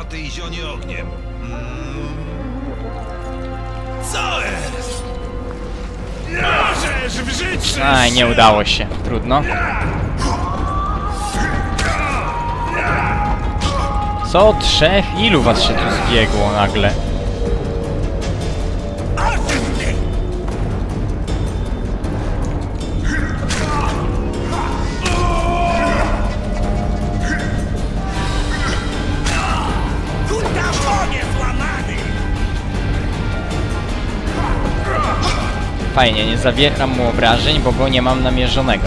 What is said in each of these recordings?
kwiaty i zionie ogniem. Mm. Co jest? Możesz w życiu! Aj, nie udało się. Trudno. Co? Trzech? Ilu was się tu zbiegło nagle? Fajnie, nie zawieram mu obrażeń, bo go nie mam namierzonego.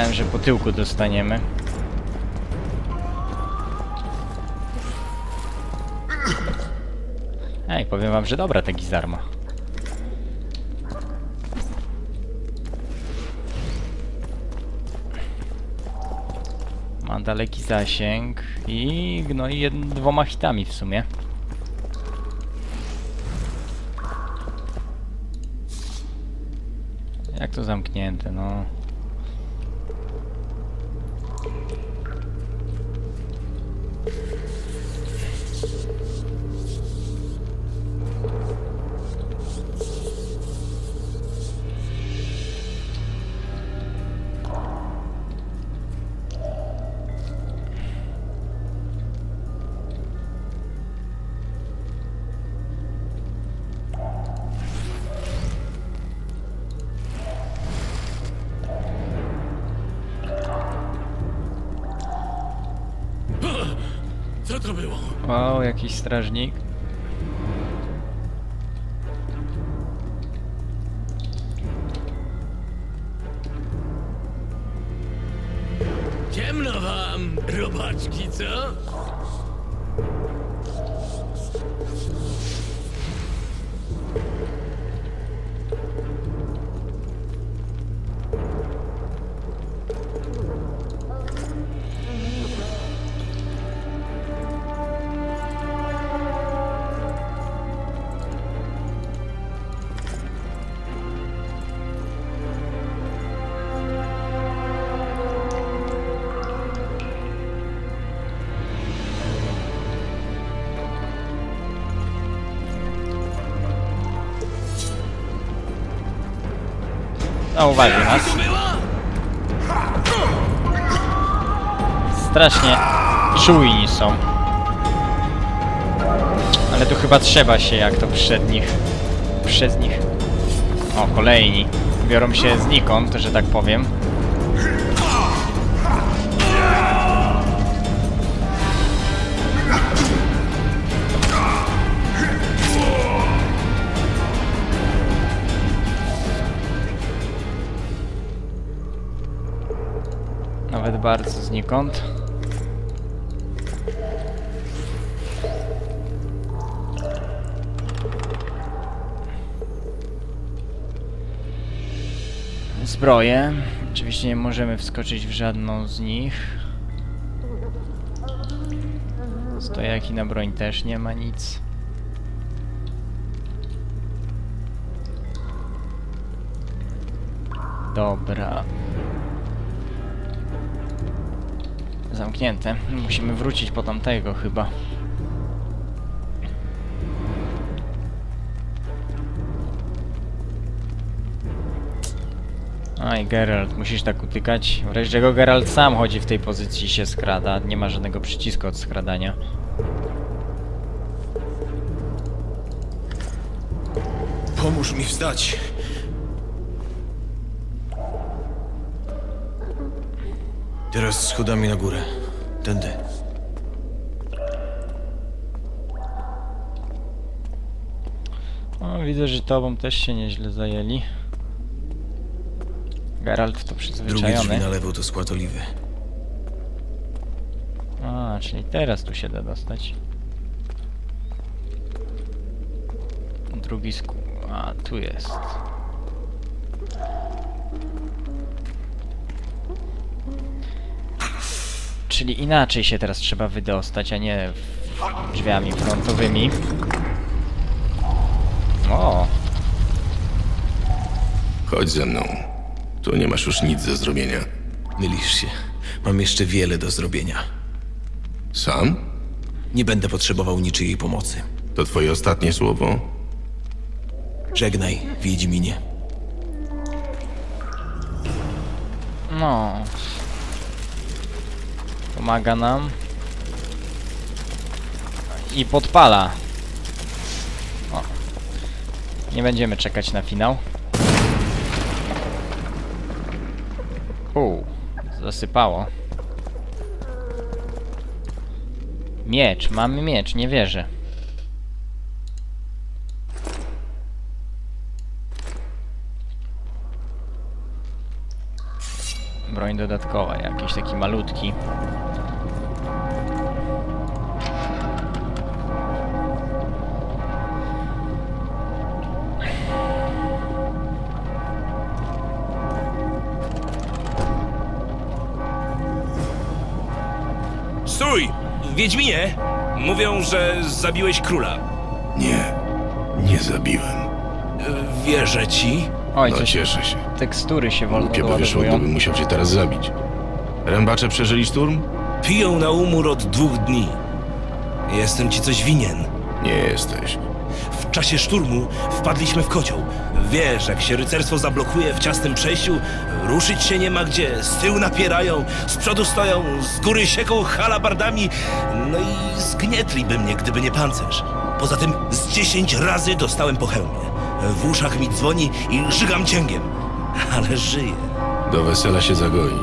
Myślałem, że po tyłku dostaniemy. Ej, powiem wam, że dobra ta gizarma. Ma daleki zasięg i no i jed- dwoma hitami w sumie. Jak to zamknięte, no. O, jakiś strażnik. Zauważył nas. Strasznie czujni są. Ale tu chyba trzeba się jak to przed nich. Przez nich. O, kolejni. Biorą się znikąd, że tak powiem. Bardzo znikąd. Zbroje. Oczywiście nie możemy wskoczyć w żadną z nich. Stojaki na broń też nie ma nic. Dobra. Zamknięte. Musimy wrócić po tamtego chyba. Aj, Geralt, musisz tak utykać. Wreszcie czego Geralt sam chodzi w tej pozycji się skrada. Nie ma żadnego przycisku od skradania. Pomóż mi wstać. Teraz schodami na górę. Tędy. O, widzę, że tobą też się nieźle zajęli. Geralt to Drugie drzwi przyzwyczajony. na lewo to skład oliwy. A, czyli teraz tu się da dostać. Drugi sku... A, tu jest. Czyli inaczej się teraz trzeba wydostać, a nie drzwiami frontowymi. O, Chodź ze mną. Tu nie masz już nic do zrobienia. Mylisz się. Mam jeszcze wiele do zrobienia. Sam? Nie będę potrzebował niczyjej pomocy. To twoje ostatnie słowo? Żegnaj, Wiedźminie. no. Pomaga nam. I podpala. O. Nie będziemy czekać na finał. Pół. Zasypało. Miecz, mamy miecz, nie wierzę. Broń dodatkowa, jakiś taki malutki. Wiedźminie! Mówią, że zabiłeś króla. Nie. Nie zabiłem. Wierzę ci. Oj, No coś cieszę się. tekstury się wolno Głupie by wyszło, gdybym musiał cię teraz zabić. Rębacze przeżyli szturm? Piją na umór od dwóch dni. Jestem ci coś winien. Nie jesteś. W czasie szturmu wpadliśmy w kocioł. Wiesz, jak się rycerstwo zablokuje w ciasnym przejściu, ruszyć się nie ma gdzie, z tyłu napierają, z przodu stoją, z góry sieką halabardami, no i zgnietliby mnie, gdyby nie pancerz. Poza tym z dziesięć razy dostałem po hełmie. W uszach mi dzwoni i żygam cięgiem. Ale żyję. Do wesela się zagoi.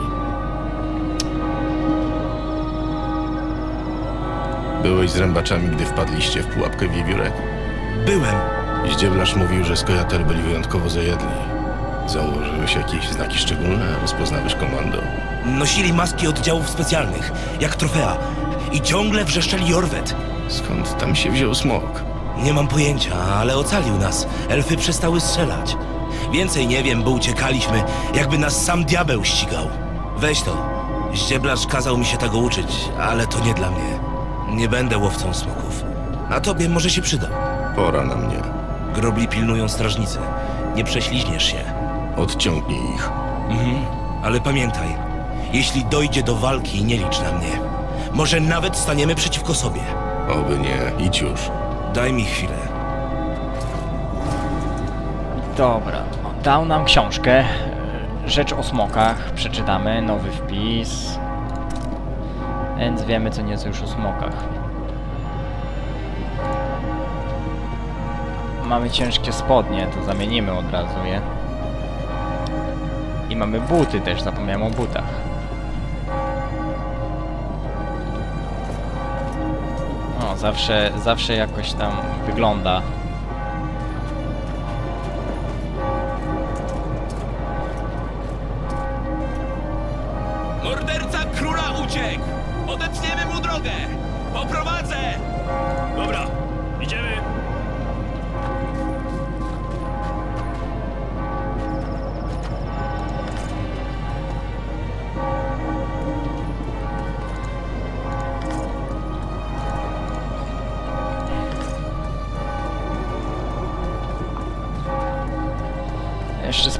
Byłeś z rębaczami, gdy wpadliście w pułapkę wiewiórek? Byłem. Zdziewlarz mówił, że skojatel byli wyjątkowo zajadli. Założyłeś jakieś znaki szczególne, rozpoznałeś komando. Nosili maski oddziałów specjalnych, jak trofea. I ciągle wrzeszczeli Jorwet. Skąd tam się wziął smok? Nie mam pojęcia, ale ocalił nas. Elfy przestały strzelać. Więcej nie wiem, bo uciekaliśmy, jakby nas sam diabeł ścigał. Weź to. Ździeblarz kazał mi się tego uczyć, ale to nie dla mnie. Nie będę łowcą smoków. A tobie może się przyda. Pora na mnie. Grobli pilnują strażnicy. Nie prześliźniesz się. Odciągnij ich. Mhm. Ale pamiętaj, jeśli dojdzie do walki, nie licz na mnie. Może nawet staniemy przeciwko sobie. Oby nie. Idź już. Daj mi chwilę. Dobra, dał nam książkę. Rzecz o smokach. Przeczytamy. Nowy wpis. Więc wiemy co nieco już o smokach. Mamy ciężkie spodnie, to zamienimy od razu je. I mamy buty też, zapomniałem o butach. O, zawsze, zawsze jakoś tam wygląda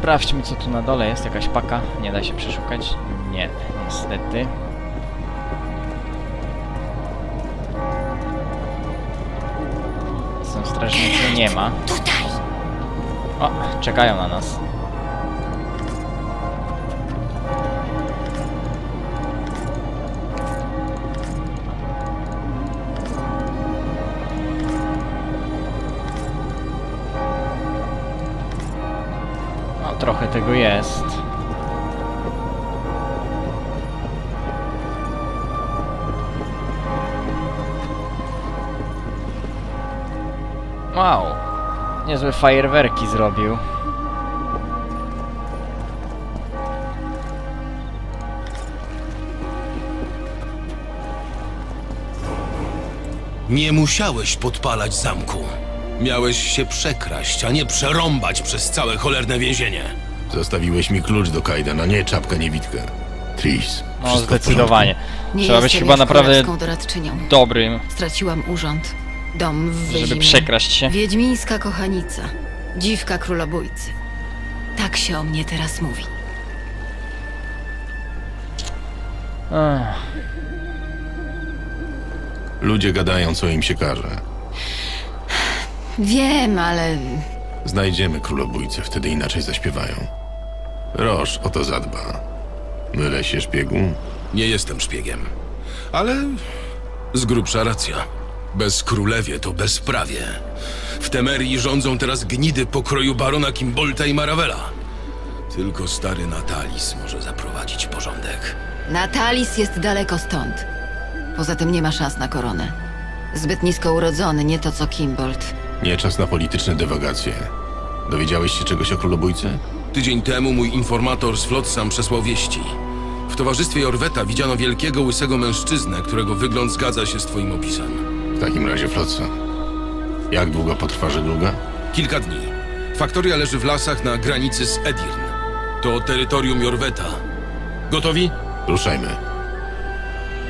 sprawdźmy co tu na dole jest, jakaś paka. Nie da się przeszukać? Nie, niestety. Są strażnicy, nie ma. Tutaj! O, czekają na nas. Trochę tego jest. Wow. Niezłe fajerwerki zrobił. Nie musiałeś podpalać zamku. Miałeś się przekraść, a nie przerąbać przez całe cholerne więzienie. Zostawiłeś mi klucz do Kajdana, nie czapkę niewidkę. Tris, No wszystko w zdecydowanie. Nie Trzeba być jestem chyba już naprawdę królewską doradczynią. dobrym, Straciłam urząd, dom w żeby przekraść się. Wiedźmińska kochanica, dziwka królobójcy. Tak się o mnie teraz mówi. Ech, Ludzie gadają, co im się każe. Wiem, ale Znajdziemy królobójcę, wtedy inaczej zaśpiewają. Roż o to zadba. Mylę się szpiegu? Nie jestem szpiegiem. Ale z grubsza racja. Bez królewie to bezprawie. W Temerii rządzą teraz gnidy pokroju barona Kimbolta i Marawela. Tylko stary Natalis może zaprowadzić porządek. Natalis jest daleko stąd. Poza tym nie ma szans na koronę. Zbyt nisko urodzony, nie to co Kimbold. Nie czas na polityczne dywagacje. Dowiedziałeś się czegoś o królobójcy? Tydzień temu mój informator z Flotsam przesłał wieści. W towarzystwie Jorweta widziano wielkiego, łysego mężczyznę, którego wygląd zgadza się z twoim opisem. W takim razie flotca. Jak długo potrwa żegluga? Kilka dni. Faktoria leży w lasach na granicy z Edirn. To terytorium Jorweta. Gotowi? Ruszajmy.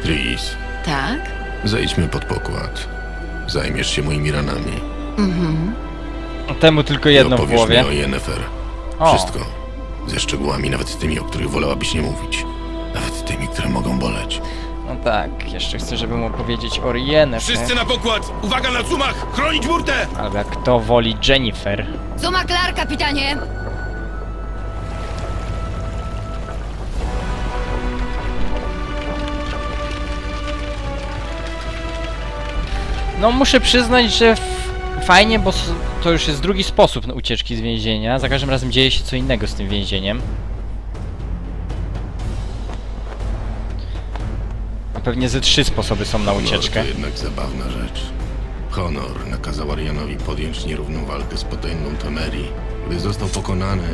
Tris, Tak? zejdźmy pod pokład. Zajmiesz się moimi ranami. Temu tylko jedno w głowie. mi o Yennefer. O. Wszystko. Ze szczegółami, nawet tymi, o których wolałabyś nie mówić. Nawet tymi, które mogą boleć. No tak, jeszcze chcę, żeby mu opowiedzieć o Rienę. Wszyscy na pokład! Uwaga na cumach! Chronić burtę! Jak kto woli Jennifer. Co ma Klar, kapitanie? No muszę przyznać, że f- fajnie, bo to już jest drugi sposób na ucieczki z więzienia. Za każdym razem dzieje się co innego z tym więzieniem. A Pewnie ze trzy sposoby są na ucieczkę. No, to jednak zabawna rzecz. Honor nakazał Arianowi podjąć nierówną walkę z potęgą Temerii. Gdy został pokonany,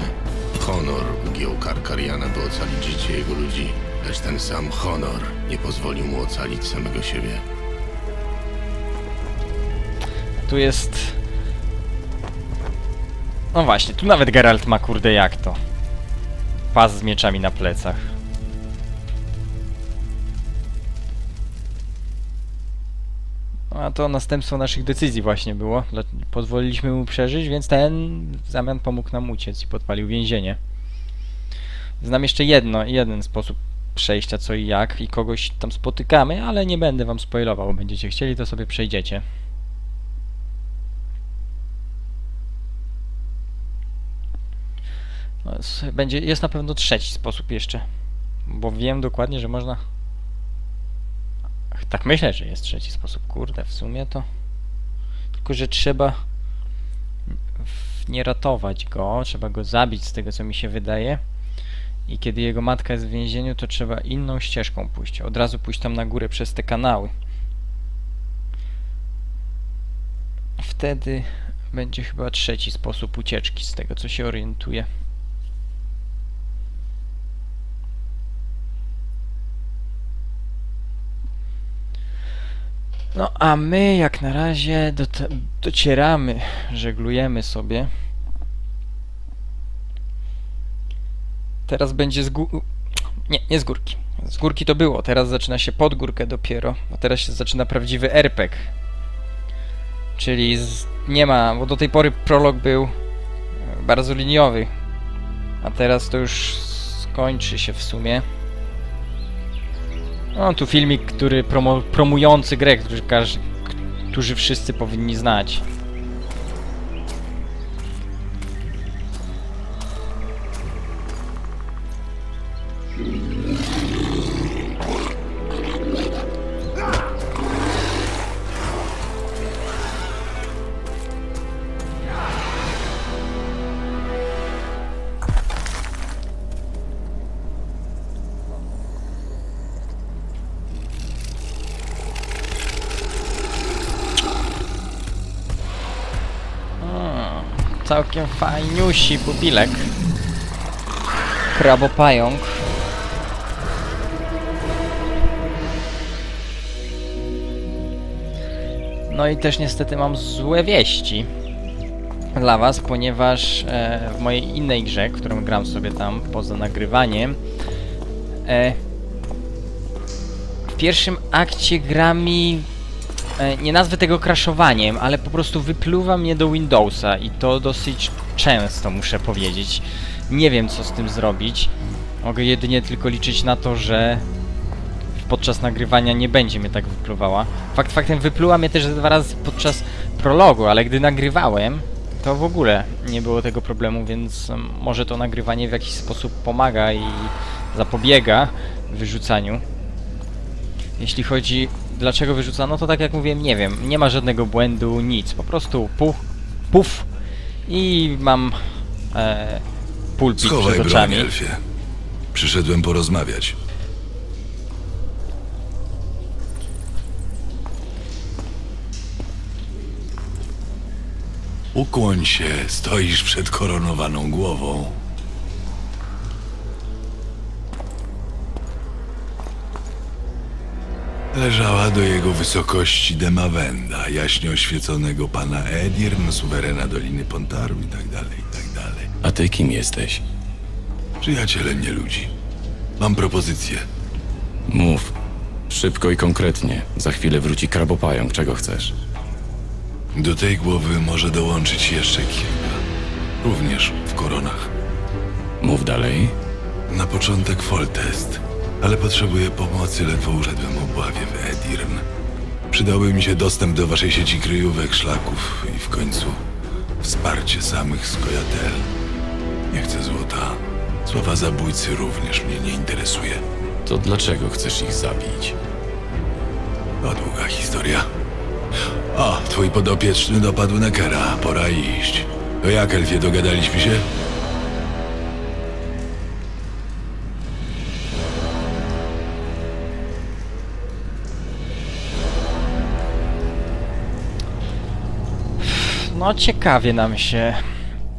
Honor ugiął kark Ariana, by ocalić życie jego ludzi. Lecz ten sam Honor nie pozwolił mu ocalić samego siebie. Tu jest... No właśnie, tu nawet Geralt ma kurde jak to. Pas z mieczami na plecach. No, A to następstwo naszych decyzji właśnie było. Pozwoliliśmy mu przeżyć, więc ten w zamian pomógł nam uciec i podpalił więzienie. Znam jeszcze jedno, jeden sposób przejścia co i jak i kogoś tam spotykamy, ale nie będę wam spoilował. Będziecie chcieli, to sobie przejdziecie. Będzie, jest na pewno trzeci sposób jeszcze. Bo wiem dokładnie, że można. Tak myślę, że jest trzeci sposób. Kurde, w sumie to. Tylko, że trzeba nie ratować go, trzeba go zabić z tego co mi się wydaje. I kiedy jego matka jest w więzieniu, to trzeba inną ścieżką pójść. Od razu pójść tam na górę przez te kanały. Wtedy będzie chyba trzeci sposób ucieczki, z tego co się orientuję. No a my jak na razie docieramy, żeglujemy sobie. Teraz będzie z Nie, nie z górki. Z górki to było, teraz zaczyna się pod górkę dopiero, bo teraz się zaczyna prawdziwy RPG. Czyli z... nie ma, bo do tej pory prolog był e, bardzo liniowy. A teraz to już skończy się w sumie. No tu filmik, który promo, promujący grę, który każdy, którzy wszyscy powinni znać. Fajniusi pubilek. Krabopająk. No i też niestety mam złe wieści dla was, ponieważ e, w mojej innej grze, którą gram sobie tam poza nagrywaniem, e, w pierwszym akcie gra mi nie nazwę tego crashowaniem, ale po prostu wypluwa mnie do Windowsa i to dosyć często muszę powiedzieć. Nie wiem co z tym zrobić. Mogę jedynie tylko liczyć na to, że podczas nagrywania nie będzie mnie tak wypluwała. Fakt faktem wypluła mnie też dwa razy podczas prologu, ale gdy nagrywałem, to w ogóle nie było tego problemu, więc może to nagrywanie w jakiś sposób pomaga i zapobiega wyrzucaniu. Jeśli chodzi dlaczego wyrzucano, to tak jak mówiłem, nie wiem, nie ma żadnego błędu, nic, po prostu puf, puf i mam e, pulpit Schowaj przed broń, oczami. Elfie. Przyszedłem porozmawiać. Ukłoń się, stoisz przed koronowaną głową. Leżała do jego wysokości Demawenda, jaśnie oświeconego pana Edirn, suwerena Doliny Pontaru i tak dalej, i tak dalej. A ty kim jesteś? Przyjaciele nie ludzi. Mam propozycję. Mów. Szybko i konkretnie. Za chwilę wróci krabopająk, czego chcesz. Do tej głowy może dołączyć jeszcze kilka. Również w koronach. Mów dalej. Na początek Foltest, ale potrzebuję pomocy, ledwo uszedłem obławie w Edirn. Przydałby mi się dostęp do waszej sieci kryjówek, szlaków i w końcu wsparcie samych skojatel. Nie chcę złota. Słowa zabójcy również mnie nie interesuje. To dlaczego chcesz ich zabić? To długa historia. O, twój podopieczny dopadł Neckera. Pora iść. To jak, Elfie, dogadaliśmy się? No ciekawie nam się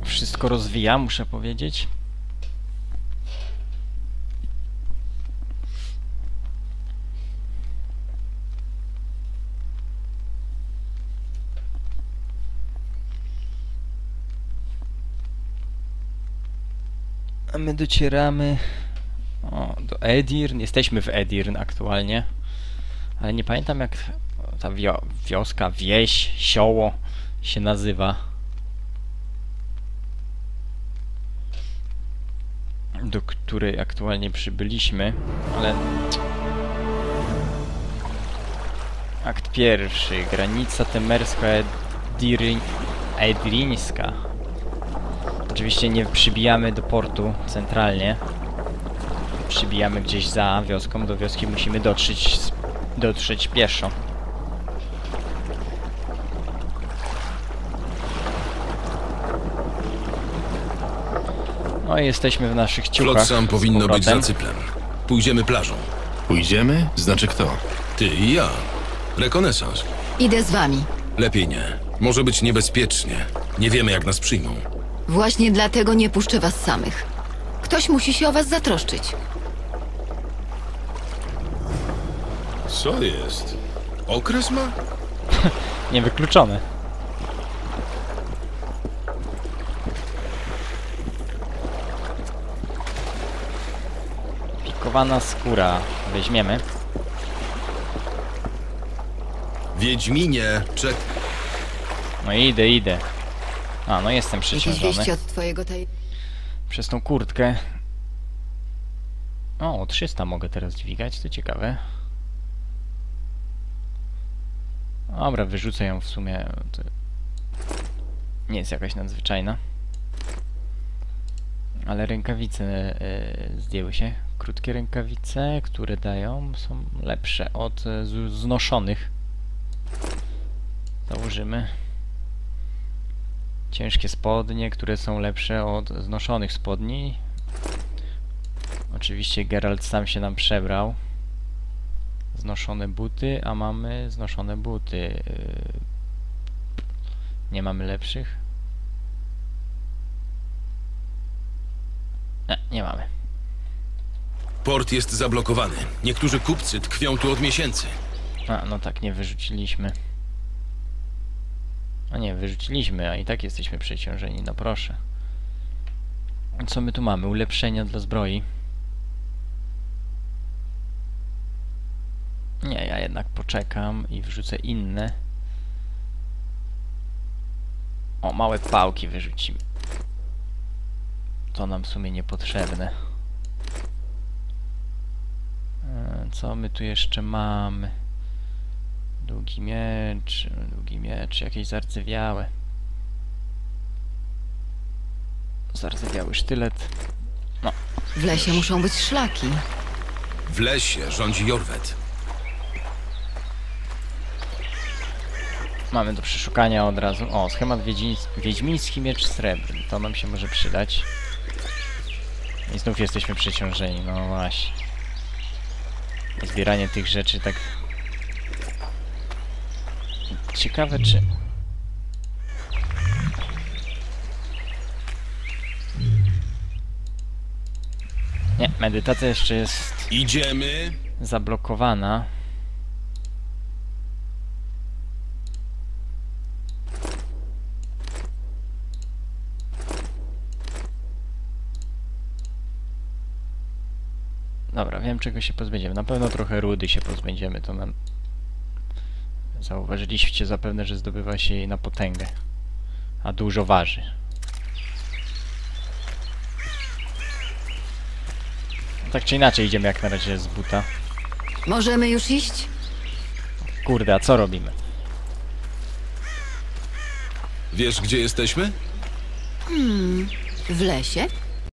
wszystko rozwija, muszę powiedzieć. A my docieramy o, do Edirn. Jesteśmy w Edirn aktualnie. Ale nie pamiętam jak ta wio wioska, wieś, sioło się nazywa. Do której aktualnie przybyliśmy, ale... Akt pierwszy. Granica temersko-edrińska. Oczywiście nie przybijamy do portu centralnie. Przybijamy gdzieś za wioską. Do wioski musimy dotrzeć, dotrzeć pieszo. No i jesteśmy w naszych ciuchach. Flot sam z powinno być za cyplem. Pójdziemy plażą. Pójdziemy? Znaczy kto? Ty i ja. Rekonesans. Idę z wami. Lepiej nie. Może być niebezpiecznie. Nie wiemy, jak nas przyjmą. Właśnie dlatego nie puszczę was samych. Ktoś musi się o was zatroszczyć. Co jest? Okres ma? Niewykluczone. Pikowana skóra. Weźmiemy. Wiedźminie, czek... No idę, idę. A, no jestem Jakieś przeciążony. wieści od twojego tej... Przez tą kurtkę. O, 300 mogę teraz dźwigać, to ciekawe. Dobra, wyrzucę ją w sumie. To nie jest jakaś nadzwyczajna. Ale rękawice e, zdjęły się. Krótkie rękawice, które dają, są lepsze od e, znoszonych. Założymy. Ciężkie spodnie, które są lepsze od znoszonych spodni. Oczywiście Geralt sam się nam przebrał. Znoszone buty, a mamy znoszone buty. Yy, Nie mamy lepszych? Nie, nie mamy. Port jest zablokowany. Niektórzy kupcy tkwią tu od miesięcy. A, no tak, nie wyrzuciliśmy. A nie, wyrzuciliśmy, a i tak jesteśmy przeciążeni, no proszę. Co my tu mamy? Ulepszenia dla zbroi. Nie, ja jednak poczekam i wrzucę inne. O, małe pałki wyrzucimy. To nam w sumie niepotrzebne. E, Co my tu jeszcze mamy? Długi miecz, długi miecz, jakieś zardzewiałe. Zardzewiały sztylet. W lesie muszą być szlaki. W lesie rządzi Jorwet. Mamy do przeszukania od razu. O, schemat wiedźmińs- wiedźmiński miecz srebrny. To nam się może przydać. I znów jesteśmy przeciążeni, no właśnie. Zbieranie tych rzeczy tak... Ciekawe czy... Nie, medytacja jeszcze jest Idziemy. zablokowana. Dobra, wiem czego się pozbędziemy. Na pewno trochę rudy się pozbędziemy, to nam... Zauważyliście zapewne, że zdobywa się jej na potęgę. A dużo waży. Tak czy inaczej idziemy jak na razie z buta. Możemy już iść? Kurde, a co robimy? Wiesz, gdzie jesteśmy? W lesie?